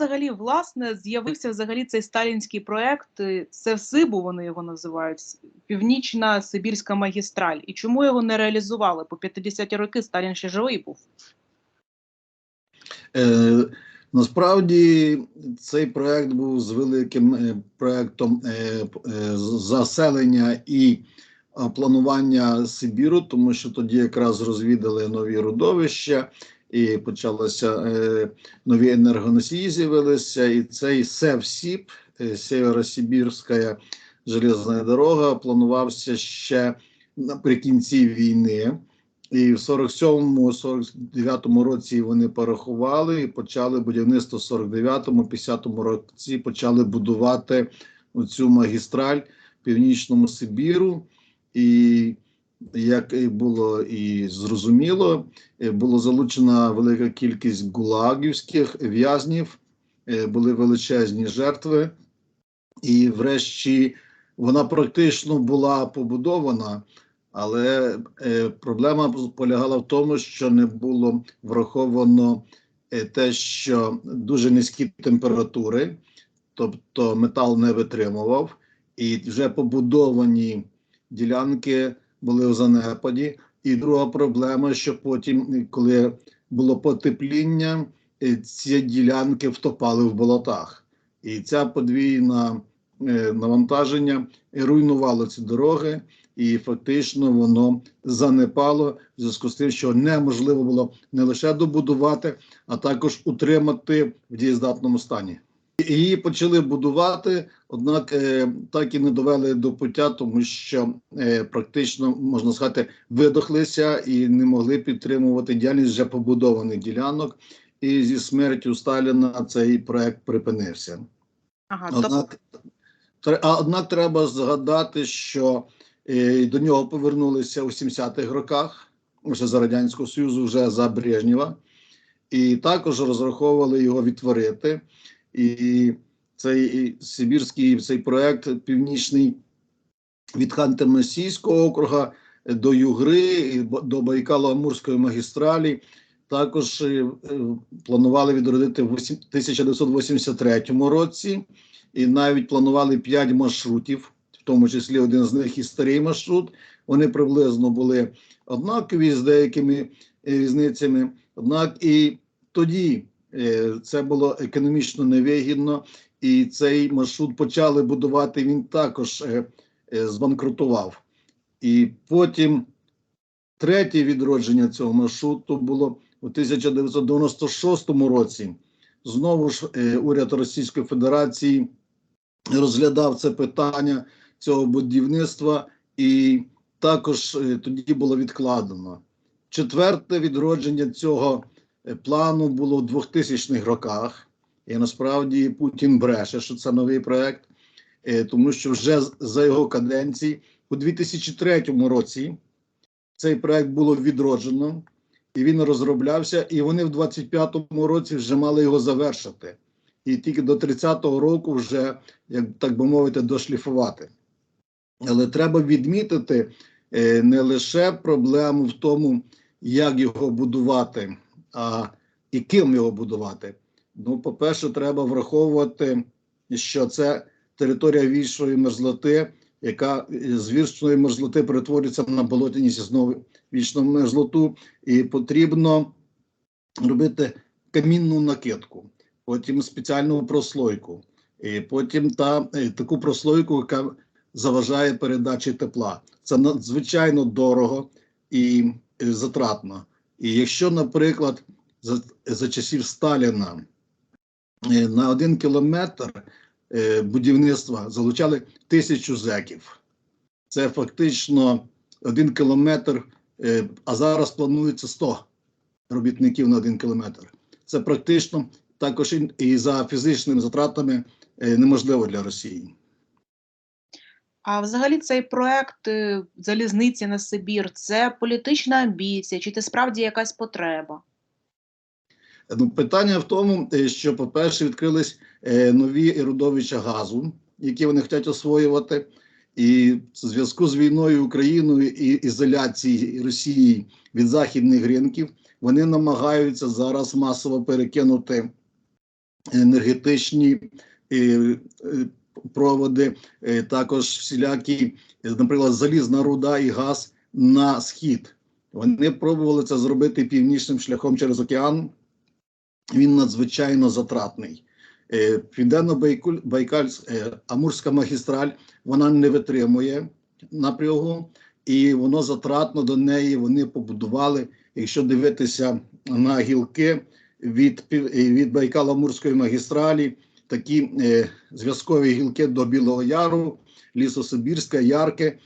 взагалі власне з'явився взагалі цей сталінський проект? е, Севсибу вони його називають Північна Сибірська магістраль. І чому його не реалізували? По 50-ті роки Сталін ще живий був. Е, насправді цей проект був з великим е, проектом е, е, заселення і е, планування Сибіру, тому що тоді якраз розвідали нові родовища. І почалося е, нові енергоносії з'явилися, і цей СЕВСІП, е, Сєвєросибірська железна дорога, планувався ще наприкінці війни. І в 47-49 році вони порахували і почали будівництво в 49-му, 50-му році почали будувати цю магістраль Північному Сибіру. І як і було і зрозуміло, е, було залучена велика кількість гулагівських в'язнів, е, були величезні жертви, і врешті вона практично була побудована. Але е, проблема полягала в тому, що не було враховано те, що дуже низькі температури, тобто метал не витримував, і вже побудовані ділянки були в занепаді. І друга проблема, що потім, коли було потепління, е, ці ділянки втопали в болотах. І ця подвійна е, навантаження руйнувало ці дороги і фактично воно занепало в зв'язку з тим, що неможливо було не лише добудувати, а також утримати в дієздатному стані. Її почали будувати, однак е, так і не довели до пуття, тому що е, практично можна сказати видохлися і не могли підтримувати діяльність вже побудованих ділянок. І зі смертю Сталіна цей проект припинився. Ага, Однак, а однак треба згадати, що е, до нього повернулися у 70-х роках, вже за Радянського Союзу, вже за Брежнєва, і також розраховували його відтворити. І цей Сибірський цей проект північний від Ханти-Мансійського округа до Югри до Байкало-Амурської магістралі. Також е, планували відродити в 1983 році, і навіть планували 5 маршрутів, в тому числі один з них і старий маршрут. Вони приблизно були однакові з деякими е, різницями. Однак і тоді це було економічно невигідно, і цей маршрут почали будувати. Він також е, е, збанкрутував. І потім третє відродження цього маршруту було у 1996 році. Знову ж е, уряд Російської Федерації розглядав це питання цього будівництва, і також е, тоді було відкладено. Четверте відродження цього е, плану було в 2000-х роках. І насправді Путін бреше, що це новий проект, е, тому що вже за його каденції у 2003 році цей проект було відроджено, і він розроблявся, і вони в 25-му році вже мали його завершити. І тільки до 30-го року вже, як так би мовити, дошліфувати. Але треба відмітити е, не лише проблему в тому, як його будувати, а і ким його будувати. Ну, по-перше, треба враховувати, що це територія вічної мерзлоти, яка е, з вічної мерзлоти перетворюється на болотяність знову вічну мерзлоту, і потрібно робити камінну накидку, потім спеціальну прослойку, і потім та е, таку прослойку, яка заважає передачі тепла. Це надзвичайно дорого і е, затратно. І якщо, наприклад, за, за часів Сталіна е, на один кілометр е, будівництва залучали тисячу зеків, це фактично один кілометр, е, а зараз планується 100 робітників на один кілометр. Це практично також і- за фізичними затратами неможливо для Росії. А взагалі цей проект е, залізниці на Сибір це політична амбіція, чи це справді якась потреба? Ну, питання в тому, е, що, по-перше, відкрились е, нові родовища газу, які вони хочуть освоювати. І в зв'язку з війною Україною і ізоляцією Росії від західних ринків вони намагаються зараз масово перекинути енергетичні е, проводи, е, також всілякі, е, наприклад, залізна руда і газ на схід. Вони пробували це зробити північним шляхом через океан. Він надзвичайно затратний. Е, Південно-Байкальська е, Амурська магістраль вона не витримує напрягу, і воно затратно до неї. Вони побудували. Якщо дивитися на гілки від, від Байкало-Амурської магістралі, такі е, зв'язкові гілки до Білого Яру, Лісосибірська, Ярке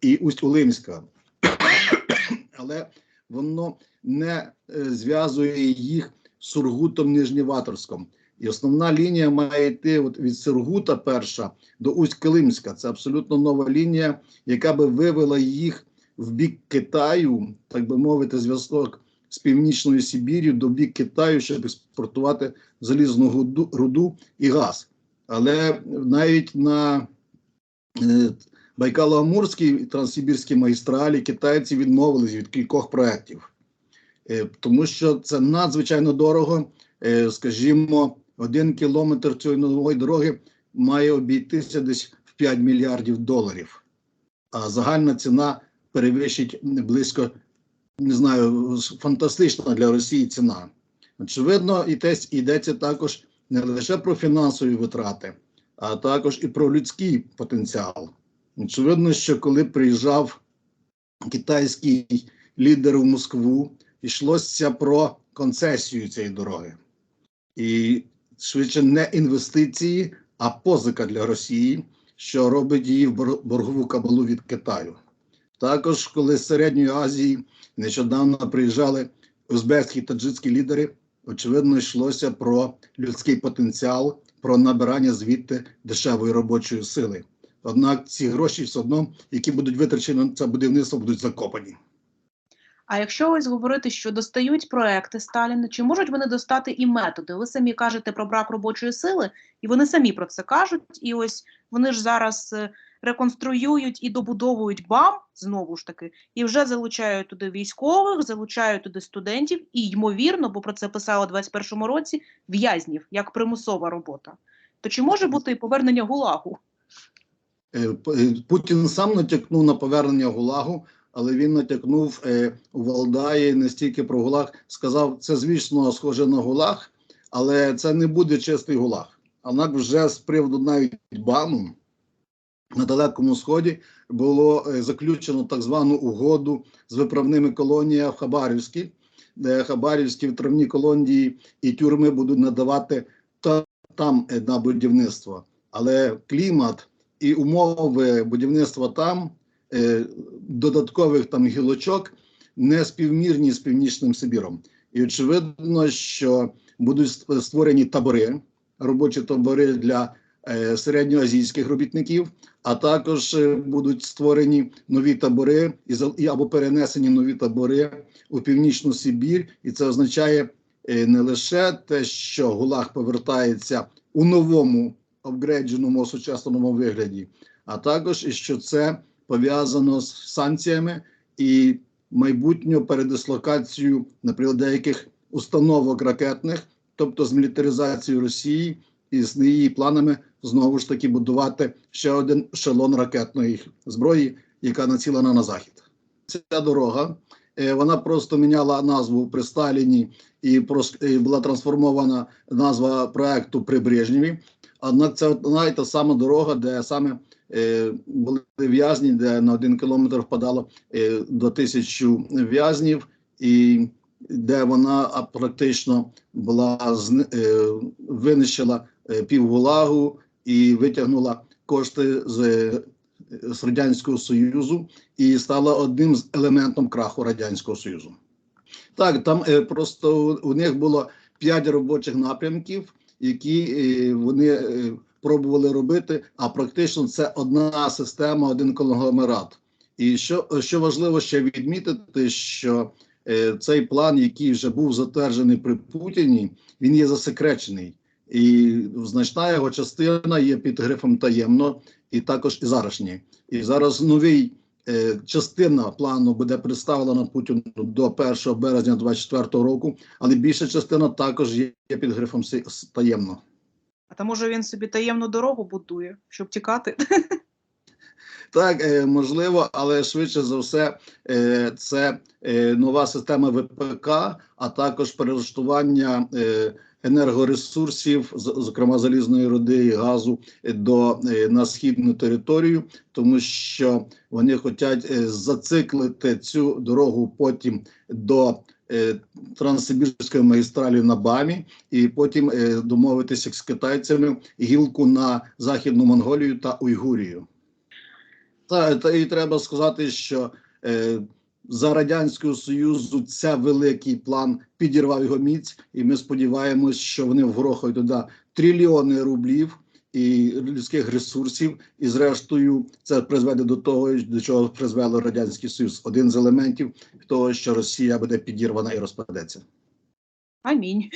і Усть-Улимська. Але воно не е, зв'язує їх з Сургутом Нижнєваторськом. І основна лінія має йти от від Сургута перша до Усть-Килимська. Це абсолютно нова лінія, яка би вивела їх в бік Китаю, так би мовити, зв'язок з північною Сибір'ю до бік Китаю, щоб експортувати залізну руду, і газ. Але навіть на е, Байкало-Амурській Транссибірській магістралі китайці відмовились від кількох проєктів, Е, тому що це надзвичайно дорого. Е, Скажімо, один кілометр цієї нової дороги має обійтися десь в 5 мільярдів доларів, а загальна ціна перевищить близько, не знаю, фантастична для Росії ціна. Очевидно, йдеться, йдеться також не лише про фінансові витрати, а також і про людський потенціал. Очевидно, що коли приїжджав китайський лідер в Москву, йшлося про концесію цієї дороги. І швидше не інвестиції, а позика для Росії, що робить її в боргову кабалу від Китаю. Також, коли з Середньої Азії нещодавно приїжджали узбекські таджикські лідери, очевидно, йшлося про людський потенціал, про набирання звідти дешевої робочої сили. Однак ці гроші все одно, які будуть витрачені на це будівництво, будуть закопані. А якщо ось говорити, що достають проекти Сталіна, чи можуть вони достати і методи? Ви самі кажете про брак робочої сили, і вони самі про це кажуть. І ось вони ж зараз е, реконструюють і добудовують БАМ знову ж таки, і вже залучають туди військових, залучають туди студентів, і ймовірно, бо про це писали у 21-му році, в'язнів як примусова робота. То чи може бути повернення ГУЛАГу? Е, е, Путін сам натякнув на повернення ГУЛАГу, але він натякнув е, у Валдаї не стільки про ГУЛАГ, сказав, це звісно схоже на ГУЛАГ, але це не буде чистий ГУЛАГ. Однак вже з приводу навіть БАМу на Далекому Сході було е, заключено так звану угоду з виправними колоніями в Хабарівській, де Хабарівські витравні колонії і тюрми будуть надавати та, там е, на будівництво. Але клімат і умови будівництва там е, додаткових там гілочок не співмірні з північним Сибіром. І очевидно, що будуть створені табори, робочі табори для середньоазійських робітників, а також е, будуть створені нові табори і, або перенесені нові табори у північну Сибір, і це означає е, не лише те, що ГУЛАГ повертається у новому апгрейдженому осучасненому вигляді, а також і що це пов'язано з санкціями і майбутньою передислокацією, наприклад, деяких установок ракетних, тобто з мілітаризацією Росії і з її планами знову ж таки будувати ще один ешелон ракетної зброї, яка націлена на захід. Ця дорога е, вона просто міняла назву при Сталіні і була трансформована назва проекту при Брежнєві. Однак це одна і та сама дорога, де саме е, були в'язні, де на один кілометр впадало е, до тисячі в'язнів, і де вона практично була е, винищила півгулагу і витягнула кошти з, е, з радянського союзу і стала одним з елементом краху радянського союзу. Так, там е, просто у, них було п'ять робочих напрямків, які е, вони пробували робити. А практично це одна система, один конгломерат. І що, що важливо ще відмітити, що цей план, який вже був затверджений при Путіні, він є засекречений, і значна його частина є під грифом таємно, і також і зарашні. І зараз новий е, частина плану буде представлена Путіну до 1 березня 2024 року, але більша частина також є під грифом «Сі- таємно. А то може він собі таємну дорогу будує, щоб тікати? Так, е, можливо, але швидше за все, е, це нова система ВПК, а також перелаштування енергоресурсів, зокрема залізної руди і газу, е, до е, на східну територію, тому що вони хочуть е, зациклити цю дорогу потім до. Транссибірської магістралі на Бамі, і потім домовитися з китайцями гілку на Західну Монголію та Уйгурію. Та, та і треба сказати, що за радянського союзу це великий план підірвав його міць, і ми сподіваємось, що вони вгрохають туди трильйони рублів і людських ресурсів, і зрештою це призведе до того, до чого призвело радянський союз. Один з елементів того, що Росія буде підірвана і розпадеться. Амінь.